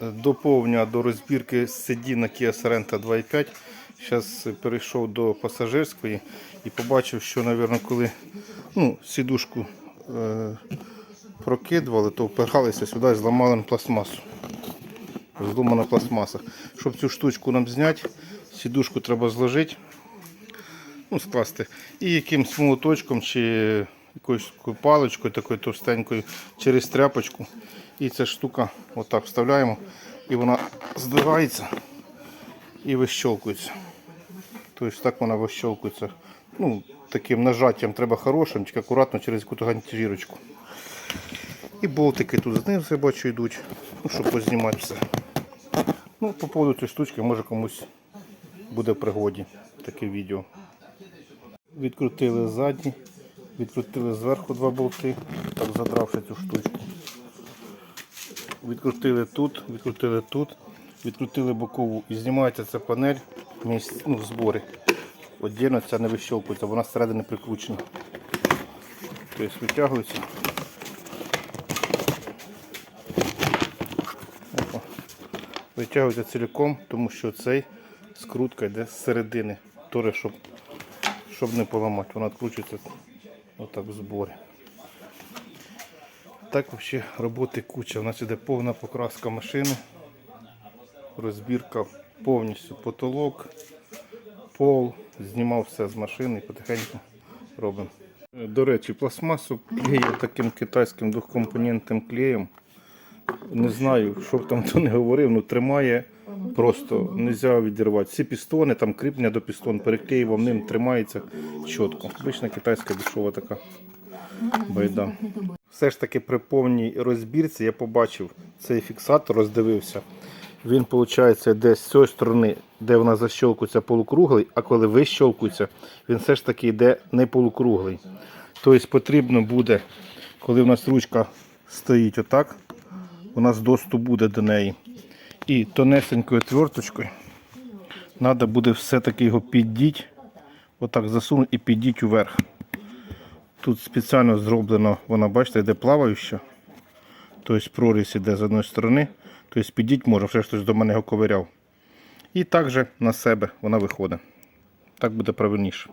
доповнюю до розбірки Седіна Kia Sorento 2.5. Зараз перейшов до пасажирської і побачив, що, мабуть, коли ну, сідушку е, прокидували, то впиралися сюди і зламали пластмасу. Зломана пластмаса. Щоб цю штучку нам зняти, сідушку треба зложити, ну, скласти. І якимсь молоточком чи якоюсь такою паличкою, такою товстенькою, через тряпочку. І ця штука отак вставляємо, і вона здирається і вищолкується. Тобто так вона вищолкується. Ну, таким нажаттям треба хорошим, тільки акуратно через якусь ганчірочку. І болтики тут знизу бачу йдуть, ну, щоб познімати все. Ну, по поводу цієї штучки, може комусь буде в пригоді таке відео. Відкрутили задні, відкрутили зверху два болти, так задравши цю штучку. Відкрутили тут, відкрутили тут, відкрутили бокову і знімається ця панель міс- ну, в зборі. Отдільно ця не вищолкується, вона зсередини прикручена. Тобто витягується. Витягується цілком, тому що цей скрутка йде з середини, Торе, щоб, щоб не поламати. Вона відкручується отак в зборі. Так взагалі роботи куча. У нас іде повна покраска машини, розбірка повністю потолок, пол, знімав все з машини і потихеньку робимо. Е, До речі, пластмасу клею таким китайським двохкомпонентним клеєм. Не знаю, що б там хто не говорив, ну тримає просто, не можна відірвати. Всі пістони, там кріплення до пістон, переклеював ним, тримається чітко. Обична китайська дешова така байда. Все ж таки при повній розбірці я побачив цей фіксатор, роздивився. Він, виходить, десь з цієї сторони, де вона защолкується полукруглий, а коли вищолкується, він все ж таки йде не полукруглий. Тобто потрібно буде, коли в нас ручка стоїть отак, у нас доступ буде до неї. І тонесенькою тверточкою треба буде все-таки його піддіти, отак засунути і піддіти вверх. Тут спеціально зроблено, вона, бачите, йде плаваюча. Тобто проріз іде з одної сторони. Тобто підіть може, вже хтось до мене його ковиряв. І також на себе вона виходить. Так буде правильніше.